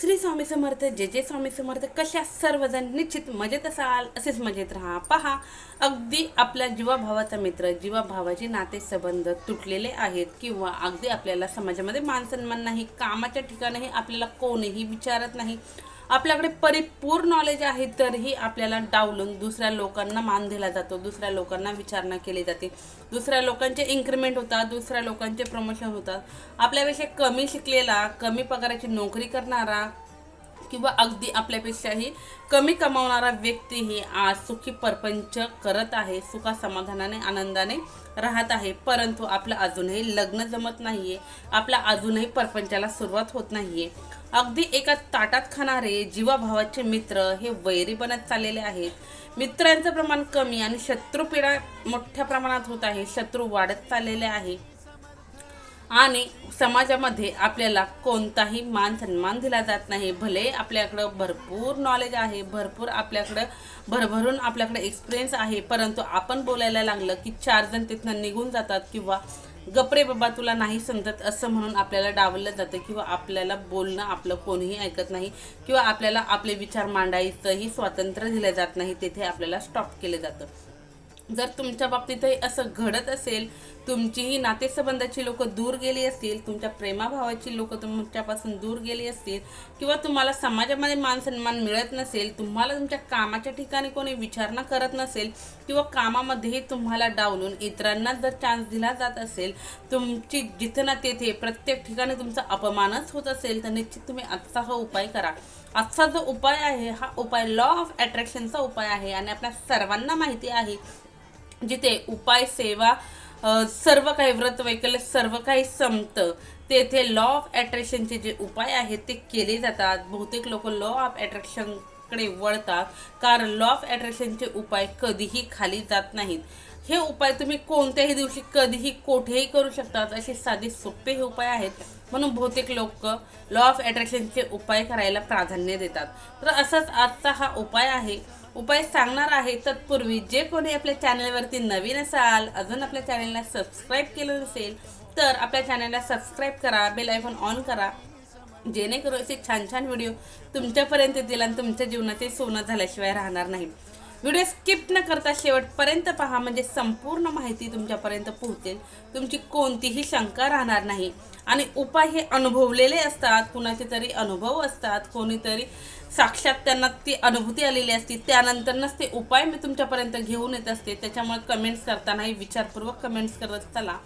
श्री स्वामी समर्थ जे जे स्वामी समर्थ. कशा सर्वजण निश्चित मजेत असाल असेच मजेत राहा. पहा अगदी आपल्या जीवाभावाचा मित्र जीवाभावाचे नाते संबंध तुटलेले आहेत किंवा अगदी आपल्याला समाजामध्ये मानसन्मान नाही कामाच्या ठिकाणीही आपल्याला कोणीही विचारत नाही. आपल्याकडे परिपूर्ण नॉलेज आहे तरीही आपल्याला डावलून दुसऱ्या लोकांना मान दिला जातो. दुसऱ्या लोकांना विचारणा केली जाते. दुसऱ्या लोकांचे इन्क्रीमेंट होतात दुसऱ्या लोकांचे प्रमोशन होतात. आपल्यापेक्षा कमी शिकलेला कमी पगाराची नोकरी करणारा किंवा अगदी आपल्यापेक्षाही कमी कमावणारा व्यक्तीही आज सुखी परपंच करत आहे सुखा समाधानाने आनंदाने राहत आहे. परंतु आपलं अजूनही लग्न जमत नाहीये आपल्या अजूनही परपंचाला सुरुवात होत नाहीये. अगदी एका ताटात खाणारे जीवाभावाचे मित्र हे वैरी बनत चाललेले आहेत. मित्रांचं प्रमाण कमी आणि शत्रुपीडा मोठ्या प्रमाणात होत आहे शत्रू वाढत चाललेले आहे. आणि समाजामध्ये आपल्याला कोणताही मान सन्मान दिला जात नाही. भले आपल्याकडं भरपूर नॉलेज आहे भरपूर आपल्याकडं भरभरून आपल्याकडे एक्सपिरियन्स आहे परंतु आपण बोलायला लागलं की चार जण तिथनं निघून जातात किंवा गपरे बाबा तुला नाही समजत असं म्हणून आपल्याला डावललं जातं किंवा आपल्याला बोलणं आपलं कोणीही ऐकत नाही किंवा आपल्याला आपले विचार मांडायचंही स्वातंत्र्य दिलं जात नाही तेथे आपल्याला स्टॉप केलं जातं. जर तुमच्या बाबतीतही असं घडत असेल तुमचीही नातेसंबंधाची लोक दूर गेली असतील तुमच्या प्रेमाभावाची लोक तुमच्यापासून दूर गेली असतील किंवा तुम्हाला समाजामध्ये मान सन्मान मिळत नसेल तुम्हाला तुमच्या कामाच्या ठिकाणी कोणी विचारणा करत नसेल किंवा कामामध्येही तुम्हाला डावलून इतरांना जर चान्स दिला जात असेल तुमची जिथं ना तेथे प्रत्येक ठिकाणी तुमचा अपमानच होत असेल तर निश्चित तुम्ही आजचा हा उपाय करा. आजचा जो उपाय आहे हा उपाय लॉ ऑफ अट्रॅक्शनचा उपाय आहे आणि आपल्या सर्वांना माहिती आहे जिथे उपाय सेवा सर्व काही व्रत वैकल्य सर्व काही संपतं. तेथे लॉ ऑफ अट्रॅक्शनचे जे उपाय आहेत ते केले जातात. बहुतेक लोक लॉ ऑफ अट्रॅक्शनकडे वळतात. कारण लॉ ऑफ अट्रॅक्शनचे उपाय कधीही खाली जात नाहीत. हे उपाय तुम्ही कोणत्याही दिवशी कधीही कोठेही करू शकतात. असे साधे सोपे हे उपाय आहेत. म्हणून बहुतेक लोक लॉ ऑफ अट्रॅक्शनचे उपाय करायला प्राधान्य देतात. तर असंच आजचा हा उपाय आहे. उपाय सांगणार आहे तत्पूर्वी. जे कोणी आपल्या चॅनलवरती नवीन असाल अजून आपल्या चॅनलला सबस्क्राईब केलं नसेल तर आपल्या चॅनलला सबस्क्राईब करा बेल आयकॉन ऑन करा. जेणेकरून असे छान छान व्हिडिओ तुमच्यापर्यंत येतील आणि तुमच्या जीवनाचे सोनं झाल्याशिवाय राहणार नाही. व्हिडिओ स्किप न करता शेवटपर्यंत पहा म्हणजे संपूर्ण माहिती तुमच्यापर्यंत पोहोचेल. तुमची कोणतीही शंका राहणार नाही. आणि उपाय हे अनुभवलेले असतात कुणाचे तरी अनुभव असतात कोणीतरी साक्षात त्यांना ती अनुभूती आलेली असते. त्यानंतरच ते उपाय मी तुमच्यापर्यंत घेऊन येत असते. त्याच्यामुळे कमेंट्स करतानाही विचारपूर्वक कमेंट्स करत चला.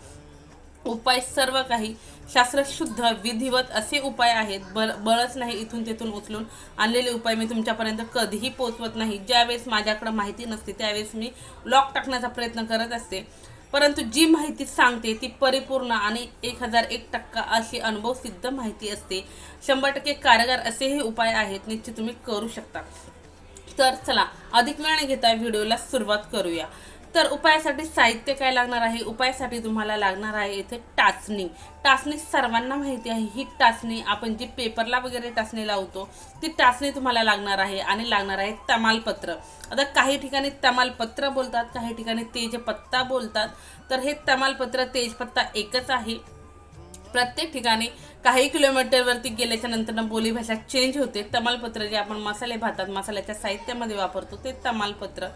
उपाय सर्व काही शास्त्रशुद्ध विधिवत असे उपाय आहेत. बळ बळच नाही इथून तिथून उचलून आणलेले उपाय मी तुमच्यापर्यंत कधीही पोचवत नाही. ज्यावेळेस माझ्याकडे माहिती नसते त्यावेळेस मी लॉक टाकण्याचा प्रयत्न करत असते. परंतु जी माहिती सांगते ती परिपूर्ण आणि एक हजार एक टक्का अशी अनुभव सिद्ध माहिती असते. शंभर टक्के कारगर असे हे उपाय आहेत निश्चित तुम्ही करू शकता. तर चला अधिक वेळ न घेता व्हिडिओला सुरुवात करूया. तर उपायासाठी साहित्य काय लागणार आहे? उपायासाठी तुम्हाला लागणार आहे येथे टाचणी. टाचणी सर्वांना माहिती आहे. ही टाचणी आपण जी पेपरला वगैरे टाचणी लावतो ती टाचणी तुम्हाला लागणार आहे आणि लागणार आहे तमालपत्र. आता काही ठिकाणी तमालपत्र बोलतात काही ठिकाणी तेजपत्ता बोलतात. तर हे तमालपत्र तेजपत्ता एकच आहे. प्रत्येक ठिकाणी काही किलोमीटरवरती गेल्याच्यानंतर बोलीभाषा चेंज होते. तमालपत्र जे आपण मसाले भातात मसाल्याच्या साहित्यामध्ये वापरतो ते तमालपत्र.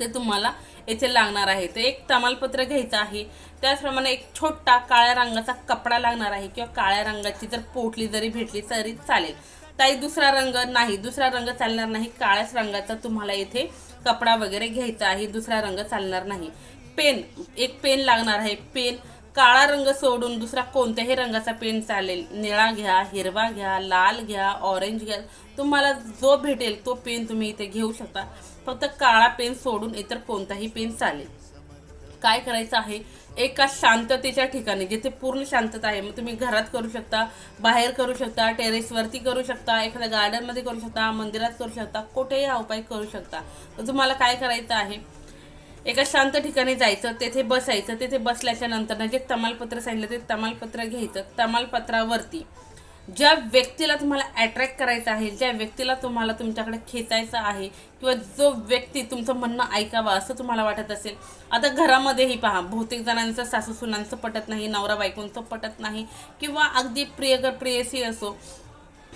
ते तुम्हाला येथे लागणार आहे. ते एक तमालपत्र घ्यायचं आहे. त्याचप्रमाणे एक छोटा काळ्या रंगाचा कपडा लागणार आहे किंवा काळ्या रंगाची जर पोटली जरी भेटली तरी चालेल. ताई दुसरा रंग नाही. दुसरा रंग चालणार नाही. काळ्याच रंगाचा तुम्हाला येथे कपडा वगैरे घ्यायचा आहे. दुसरा रंग चालणार नाही. पेन. एक पेन लागणार आहे. पेन काळा रंग सोडून दुसरा कोणत्याही रंगाचा पेन चालेल. निळा घ्या हिरवा घ्या लाल घ्या ऑरेंज घ्या. तुम्हाला जो भेटेल तो पेन तुम्ही इथे घेऊ शकता. फक्त काळा पेन सोडून इतर कोणताही पेन चालेल. काय करायचं आहे? एका शांततेच्या ठिकाणी जिथे पूर्ण शांतता आहे मग तुम्ही घरात करू शकता बाहेर करू शकता टेरेसवरती करू शकता एखाद्या गार्डनमध्ये करू शकता मंदिरात करू शकता कुठेही हा उपाय करू शकता. तर तुम्हाला काय करायचं आहे? एका शांत ठिकाणी जायचं तेथे बसायचं तेथे बसल्याच्या नंतर जे तमालपत्र सांगितलं ते तमालपत्र घ्यायचं तमालपत्रावरती. ज्या व्यक्तीला तुम्हाला अट्रॅक्ट करायचं आहे ज्या व्यक्तीला तुम्हाला तुमच्याकडे खेचायचं आहे किंवा जो व्यक्ती तुमचं म्हणणं ऐकावा असं तुम्हाला वाटत असेल आता घरामध्येही पहा बहुतेक जणांचं सासू सुनांचं पटत नाही नवरा बायकोंचं पटत नाही किंवा अगदी प्रियकर प्रेयसी असो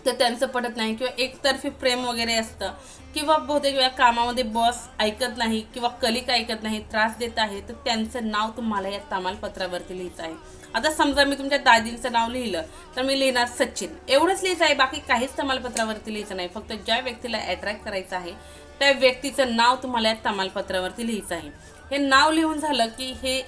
तर त्यांचं पटत नाही किंवा एकतर्फी प्रेम वगैरे असतं. किंवा बहुतेक वेळा कामामध्ये बॉस ऐकत नाही किंवा कलिक ऐकत नाही त्रास देत आहे तर त्यांचं नाव तुम्हाला या तमालपत्रावरती लिहित आहे. आता समजा मी तुमच्या दादींचं नाव लिहिलं तर मी लिहिणार सचिन. एवढंच लिहायचं आहे बाकी काहीच तमालपत्रावरती लिहायचं नाही. फक्त ज्या व्यक्तीला अट्रॅक्ट करायचं आहे त्या व्यक्तीचं नाव तुम्हाला या तमालपत्रावरती लिहायचं आहे. हे नाव लिहून झालं की हे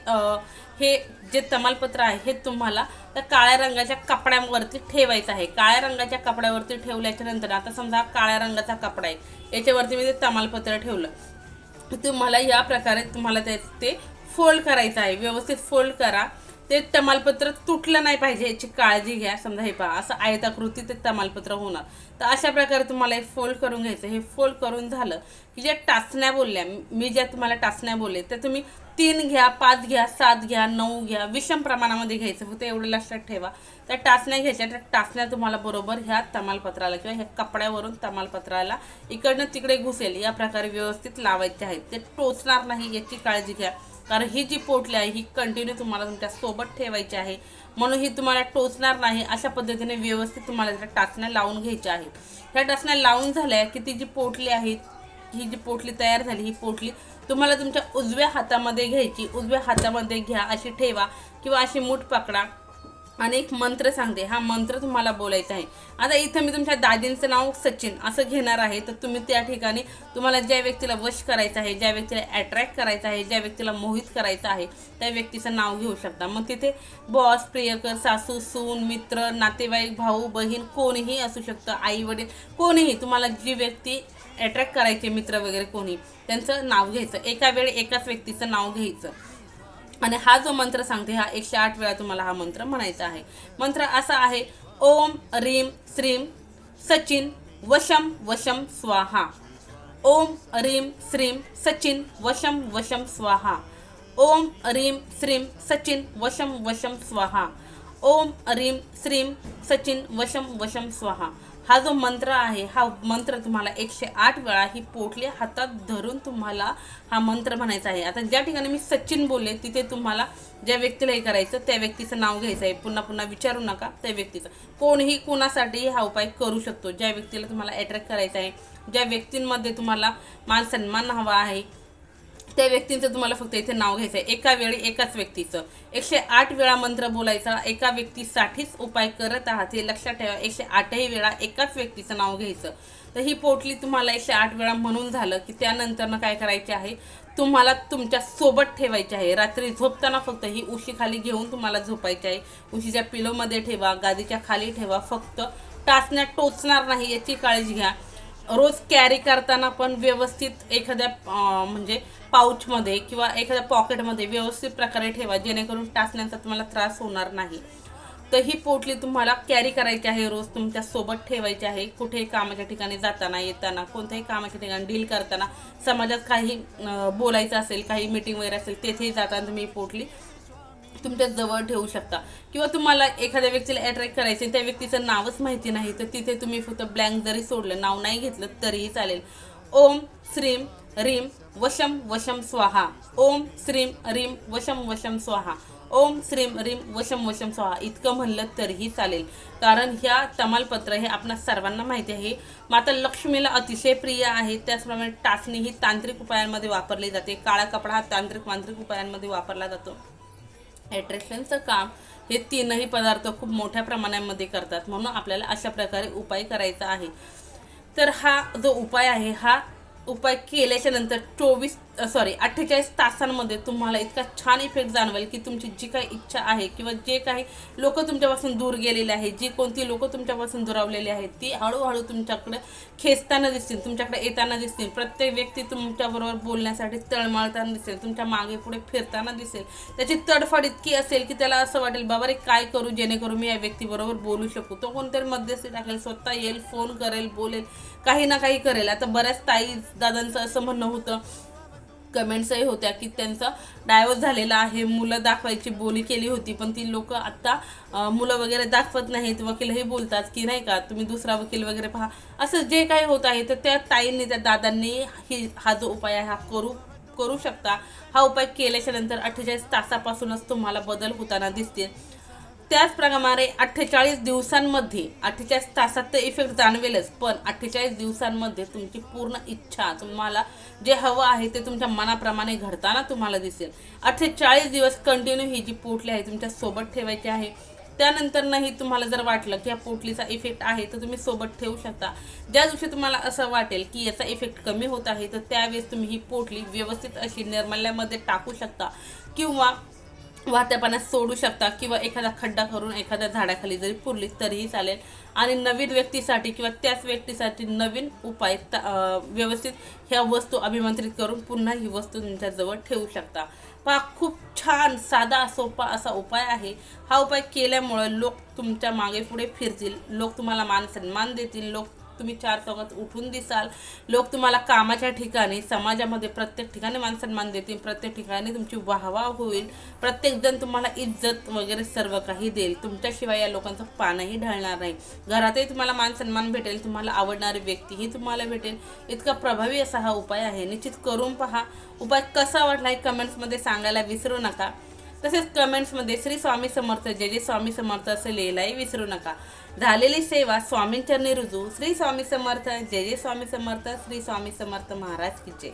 हे जे तमालपत्र आहे हे तुम्हाला त्या काळ्या रंगाच्या कपड्यांवरती ठेवायचं आहे. काळ्या रंगाच्या कपड्यावरती ठेवल्याच्या नंतर आता समजा काळ्या रंगाचा कपडा आहे याच्यावरती मी ते तमालपत्र ठेवलं. तुम्हाला या प्रकारे तुम्हाला ते ते फोल्ड करायचं आहे. व्यवस्थित फोल्ड करा. ते तमालपत्र तुटलं नाही पाहिजे याची काळजी घ्या. समजा हे पहा असं आयताकृती ते तमालपत्र होणार. तर अशा प्रकारे तुम्हाला हे फोल्ड करून घ्यायचं. हे फोल्ड करून झालं की ज्या टाचण्या बोलल्या मी ज्या तुम्हाला टाचण्या बोलले त्या तुम्ही तीन घ्या पाच घ्या सात घ्या नऊ घ्या विषम प्रमाणामध्ये घ्यायचं होतं एवढं लक्षात ठेवा. त्या टाचण्या घ्यायच्या त्या टाचण्या तुम्हाला बरोबर ह्या तमालपत्राला किंवा ह्या कपड्यावरून तमालपत्राला इकडनं तिकडे घुसेल. या प्रकारे व्यवस्थित लावायचे आहेत. ते टोचणार नाही याची काळजी घ्या. कारण ही जी पोटली आहे ही कंटिन्यू तुम्हाला तुमच्यासोबत ठेवायची आहे. म्हणून ही तुम्हाला टोचणार नाही अशा पद्धतीने व्यवस्थित तुम्हाला त्या टाचण्या लावून घ्यायच्या आहेत. ह्या टाचण्या लावून झाल्या की ती जी पोटली आहे ही जी पोटली तयार झाली ही पोटली तुम्हाला तुमच्या उजव्या हातामध्ये घ्यायची. उजव्या हातामध्ये घ्या अशी ठेवा किंवा अशी मूठ पकडा. आणि एक मंत्र सांगते. हा मंत्र तुम्हाला बोलायचा आहे. आता इथं मी तुमच्या दादींचं नाव सचिन असं घेणार आहे. तर तुम्ही त्या ठिकाणी तुम्हाला ज्या व्यक्तीला वश करायचं आहे ज्या व्यक्तीला अट्रॅक्ट करायचं आहे ज्या व्यक्तीला मोहित करायचं आहे त्या व्यक्तीचं नाव घेऊ शकता. मग तिथे बॉस प्रियकर सासू सून मित्र नातेवाईक भाऊ बहीण कोणीही असू शकतं. आई वडील कोणीही. तुम्हाला जी व्यक्ती अट्रॅक्ट करायचे मित्र वगैरे कोणी त्यांचं नाव घ्यायचं. एका वेळी एकाच व्यक्तीचं नाव घ्यायचं. आणि हा जो मंत्र सांगते हा एकशे आठ वेळा तुम्हाला हा मंत्र म्हणायचा आहे. मंत्र असा आहे ओम रीम श्रीम सचिन वशम वशम स्वाहा. ओम रीम श्रीम सचिन वशम वशम स्वाहा. ओम रीम श्रीम सचिन वशम वशम स्वाहा. ओम रीम श्रीम सचिन वशम वशम स्वाहा. हा जो मंत्र आहे हा मंत्र तुम्हाला एकशे आठ वेळा ही पोटली हातात धरून तुम्हाला हा मंत्र म्हणायचा आहे. आता ज्या ठिकाणी मी सचिन बोलले तिथे तुम्हाला ज्या व्यक्तीला हे करायचं त्या व्यक्तीचं नाव घ्यायचं आहे. पुन्हा पुन्हा विचारू नका त्या व्यक्तीचं. कोणीही कोणासाठी हा उपाय करू शकतो. ज्या व्यक्तीला तुम्हाला अट्रॅक्ट करायचा आहे ज्या व्यक्तींमध्ये तुम्हाला मान सन्मान हवा आहे त्या व्यक्तींचं तुम्हाला फक्त इथे नाव घ्यायचं आहे एका वेळी एकाच व्यक्तीचं. एकशे आठ वेळा मंत्र बोलायचा एका व्यक्तीसाठीच उपाय करत आहात हे लक्षात ठेवा. एकशे आठही वेळा एकाच व्यक्तीचं नाव घ्यायचं. तर ही पोटली तुम्हाला एकशे आठ वेळा म्हणून झालं की त्यानंतरनं काय करायचे आहे? तुम्हाला तुमच्यासोबत ठेवायची आहे. रात्री झोपताना फक्त ही उशीखाली घेऊन तुम्हाला झोपायची आहे. उशीच्या पिलोमध्ये ठेवा गादीच्या खाली ठेवा फक्त टाचण्या टोचणार नाही याची काळजी घ्या. रोज कॅरी करताना पण व्यवस्थित एखाद्या म्हणजे पाऊचमध्ये किंवा एखाद्या पॉकेटमध्ये व्यवस्थित प्रकारे ठेवा जेणेकरून टाचण्याचा तुम्हाला त्रास होणार नाही. तर ही पोटली तुम्हाला कॅरी करायची आहे रोज तुमच्यासोबत ठेवायची आहे. कुठेही कामाच्या ठिकाणी जाताना येताना कोणत्याही कामाच्या ठिकाणी डील करताना समाजात काही बोलायचं असेल काही मीटिंग वगैरे असेल तेथेही जाताना तुम्ही पोटली तुमच्या जवळ ठेवू शकता. किंवा तुम्हाला एखाद्या व्यक्तीला अट्रॅक्ट करायचे त्या व्यक्तीचं नावच माहिती नाही तर तिथे तुम्ही फक्त ब्लँक जरी सोडलं नाव नाही घेतलं तरीही चालेल. ओम श्रीम रीम वशम वशम स्वाहा. ओम श्रीम रीम वशम वशम स्वाहा. ओम श्रीम रीम वशम वशम स्वाहा. इतकं म्हणलं तरीही चालेल. कारण ह्या तमालपत्र हे आपणा सर्वांना माहिती आहे. माता लक्ष्मीला अतिशय प्रिय आहे. त्याचप्रमाणे टाचणी ही तांत्रिक उपायांमध्ये वापरली जाते. काळा कपडा हा तांत्रिक मांत्रिक उपायांमध्ये वापरला जातो. ॲट्रॅक्शनचं काम हे तीनही पदार्थ खूप मोठ्या प्रमाणामध्ये करतात. म्हणून आपल्याला अशा प्रकारे उपाय करायचा आहे. तर हा जो उपाय आहे हा उपाय केल्याच्यानंतर चोवीस सॉरी अठ्ठेचाळीस तासांमध्ये तुम्हाला इतका छान इफेक्ट जाणवेल की तुमची जी काही इच्छा आहे किंवा जे काही लोक तुमच्यापासून दूर गेलेले आहेत जी कोणती लोक तुमच्यापासून दुरावलेली आहेत ती हळूहळू तुमच्याकडे खेचताना दिसतील तुमच्याकडे येताना दिसतील. प्रत्येक व्यक्ती तुमच्याबरोबर बोलण्यासाठी तळमळताना दिसेल तुमच्या मागे पुढे फिरताना दिसेल. त्याची तडफड इतकी असेल की त्याला असं वाटेल बाबा रे काय करू जेणेकरून मी या व्यक्तीबरोबर बोलू शकू? तो कोणतरी मध्यस्थी टाकेल स्वतः येईल फोन करेल बोलेल काही ना काही करेल. आता बऱ्याच ताई दादांचं असं म्हणणं होतं कमेंट्सही होत्या की त्यांचा डायव्हर्स झालेला आहे मुलं दाखवायची बोली केली होती पण ती लोक आत्ता मुलं वगैरे दाखवत नाहीत वकीलही बोलतात की नाही का तुम्ही दुसरा वकील वगैरे पहा. असं जे काही होत आहे तर त्या ताईंनी त्या दादांनी ही हा जो उपाय आहे हा करू करू शकता. हा उपाय केल्याच्यानंतर अठ्ठेचाळीस तासापासूनच तुम्हाला बदल होताना दिसतील. त्याचप्रमाणे अठ्ठेचाळीस दिवसांमध्ये अठ्ठेचाळीस तासात तर इफेक्ट जाणवेलच पण अठ्ठेचाळीस दिवसांमध्ये तुमची पूर्ण इच्छा तुम्हाला जे हवं आहे ते तुमच्या मनाप्रमाणे घडताना तुम्हाला दिसेल. अठ्ठेचाळीस दिवस कंटिन्यू ही जी पोटली आहे तुमच्यासोबत ठेवायची आहे त्यानंतर नाही तुम्हाला जर वाटलं की या पोटलीचा इफेक्ट आहे तर तुम्ही सोबत ठेवू शकता. ज्या दिवशी तुम्हाला असं वाटेल की याचा इफेक्ट कमी होत आहे तर त्यावेळेस तुम्ही ही पोटली व्यवस्थित अशी निर्मल्यामध्ये टाकू शकता किंवा वाहत्या पाण्यात सोडू शकता किंवा एखादा खड्डा करून एखाद्या झाडाखाली जरी पुरली तरीही चालेल. आणि नवीन व्यक्तीसाठी किंवा त्याच व्यक्तीसाठी नवीन उपाय व्यवस्थित ह्या वस्तू अभिमंत्रित करून पुन्हा ही वस्तू तुमच्याजवळ ठेवू शकता. पहा खूप छान साधा सोपा असा उपाय आहे. हा उपाय केल्यामुळं लोक तुमच्या मागे पुढे फिरतील. लोक तुम्हाला मान सन्मान देतील. लोक तुम्ही चार चौकात उठून दिसाल. लोक तुम्हाला कामाच्या ठिकाणी समाजामध्ये प्रत्येक ठिकाणी मान सन्मान देतील प्रत्येक ठिकाणी तुमची वाहवा होईल. प्रत्येकजण तुम्हाला इज्जत वगैरे सर्व काही देईल. तुमच्याशिवाय या लोकांचं पानही ढळणार नाही. घरातही तुम्हाला मान सन्मान भेटेल तुम्हाला आवडणारी व्यक्तीही तुम्हाला भेटेल. इतका प्रभावी असा हा उपाय आहे. निश्चित करून पहा. उपाय कसा वाटला हे कमेंट्समध्ये सांगायला विसरू नका. तसेच कमेंट्समध्ये श्री स्वामी समर्थ जय जय स्वामी समर्थ असं लिहायलाही विसरू नका. झालेली सेवा स्वामींचरणी रुजू. श्री स्वामी समर्थ जय जय स्वामी समर्थ श्री स्वामी समर्थ महाराज की जय.